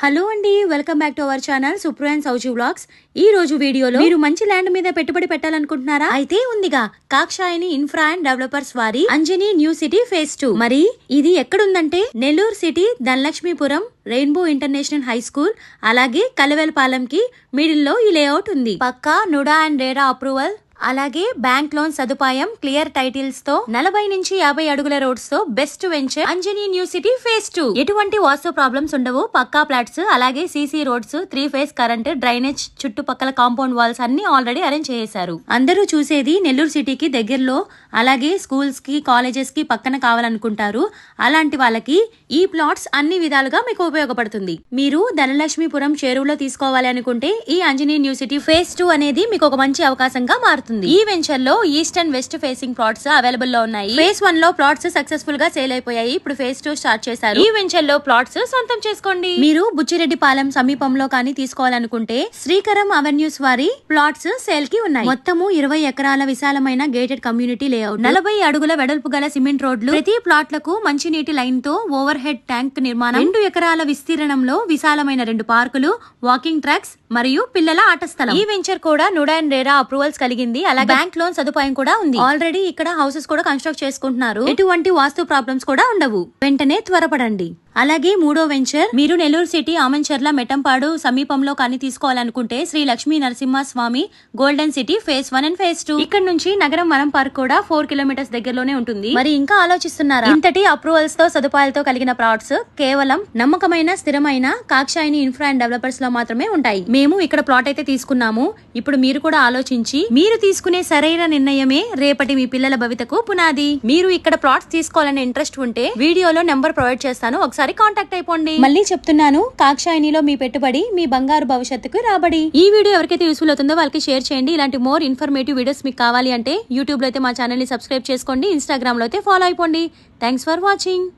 Hello అండి welcome back to our channel Supro and Sowji vlogs. ఈ రోజు వీడియోలో మీరు మంచి ల్యాండ్ మీద పెట్టుబడి పెట్టాలనుకుంటున్నారా? అయితే ఉందిగా కాక్షాయని ఇన్ఫ్రా అండ్ డెవలపర్స్ వారి Anjani new city phase two. మరి ఇది ఎక్కడుందంటే? Nellore city Dhanalakshmipuram rainbow international high school అలాగే కలవెలపాలెంకి మిడిల్లో ఈ లేఅవుట్ ఉంది. పక్కా నుడా అండ్ రేరా అప్రూవల్? అలాగే బ్యాంక్ లోన్ సదుపాయం క్లియర్ టైటిల్స్తో నలభై నుంచి యాభై అడుగుల రోడ్స్తో best venture Anjani new city phase two. ఎటువంటి వాస్తు ప్రాబ్లమ్స్ ఉండవు. పక్కా ఫ్లాట్స్ అలాగే CC roads three phase current drainage చుట్టుపక్కల కాంపౌండ్ వాల్స్ అన్ని ఆల్రెడీ అరేంజ్ చేశారు అందరూ చూసేది నెల్లూరు సిటీకి దగ్గరలో అలాగే స్కూల్స్కి కాలేజెస్కి పక్కన కావాలనుకుంటారు. అలాంటి వాళ్ళకి ఈ ప్లాట్స్ అన్ని విధాలుగా మీకు ఉపయోగపడుతుంది. మీరు ధనలక్ష్మీపురం చేరువలో తీసుకోవాలి అనుకుంటే ఈ Anjani new city phase two అనేది మీకు ఒక మంచి అవకాశంగా మారుతుంది. ఈ వెంచర్లో east and west facing plots అవైలబుల్లో ఉన్నాయి. ఫేజ్ వన్లో ప్లాట్స్ సక్సెస్ఫుల్గా సేల్ అయిపోయాయి. ఇప్పుడు ఫేజ్ టూ స్టార్ట్ చేశారు. ఈ వెంచర్లో ప్లాట్స్ సొంతం చేసుకోండి. మీరు బుచ్చిరెడ్డిపాలెం సమీపంలో కానీ తీసుకోవాలనుకుంటే శ్రీకరం అవెన్యూస్ వారి ప్లాట్స్ సేల్కి ఉన్నాయి. మొత్తము ఇరవై ఎకరాల విశాలమైన గేటెడ్ కమ్యూనిటీ లేఅవుట్ నలభై అడుగుల వెడల్పు గల సిమెంట్ రోడ్లు. ప్రతి ప్లాట్లకు మంచినీటి లైన్తో ఓవర్ హెడ్ ట్యాంక్ నిర్మాణం. రెండు ఎకరాల విస్తీర్ణంలో విశాలమైన రెండు పార్కులు వాకింగ్ ట్రాక్స్ మరియు పిల్లల ఆట స్థలం. ఈ వెంచర్ కూడా నుడా అండ్ రేరా అప్రూవల్స్ కలిగింది. అలాగే బ్యాంక్ లోన్ సదుపాయం కూడా ఉంది. ఆల్రెడీ ఇక్కడ హౌసెస్ కూడా కన్స్ట్రక్ట్ చేసుకుంటున్నారు. ఎటువంటి వాస్తు ప్రాబ్లమ్స్ కూడా ఉండవు. వెంటనే త్వరపడండి. అలాగే మూడో వెంచర్ మీరు నెల్లూరు సిటీ ఆమంచర్ల మెట్టంపాడు సమీపంలో కానీ తీసుకోవాలనుకుంటే Sri Lakshmi Narasimha Swamy golden city phase one and phase two. ఇక్కడ నుంచి నగరం వనం పార్క్ కూడా ఫోర్ కిలోమీటర్స్ దగ్గరలోనే ఉంటుంది. మరి ఇంకా ఆలోచిస్తున్నారా? ఇంతటి అప్రూవల్స్తో సదుపాయాలతో కలిగిన ప్లాట్స్ కేవలం నమ్మకమైన స్థిరమైన కాక్షాయిని ఇన్ఫ్రా అండ్ డెవలపర్స్లో మాత్రమే ఉంటాయి. మేము ఇక్కడ ప్లాట్ అయితే తీసుకున్నాము. ఇప్పుడు మీరు కూడా ఆలోచించి మీరు తీసుకునే సరైన నిర్ణయమే రేపటి మీ పిల్లల భవితకు పునాది. మీరు ఇక్కడ ప్లాట్స్ తీసుకోవాలనే ఇంట్రెస్ట్ ఉంటే వీడియోలో నెంబర్ ప్రొవైడ్ చేస్తాను. ఒకసారి ఒకసారి కాంటాక్ట్ అయిపోండి. మళ్ళీ చెప్తున్నాను కాక్షాయినిలో మీ పెట్టుబడి మీ బంగారు భవిష్యత్తుకు రాబడి. ఈ వీడియో ఎవరికైతే యూస్ఫుల్ అవుతుందో వాళ్ళకి షేర్ చేయండి. ఇలాంటి మోర్ ఇన్ఫర్మేటివ్ వీడియోస్ మీకు కావాలి అంటే యూట్యూబ్లో అయితే మా ఛానల్ని సబ్స్క్రైబ్ చేసుకోండి. ఇన్స్టాగ్రామ్లో అయితే ఫాలో అయిపోండి. Thanks for watching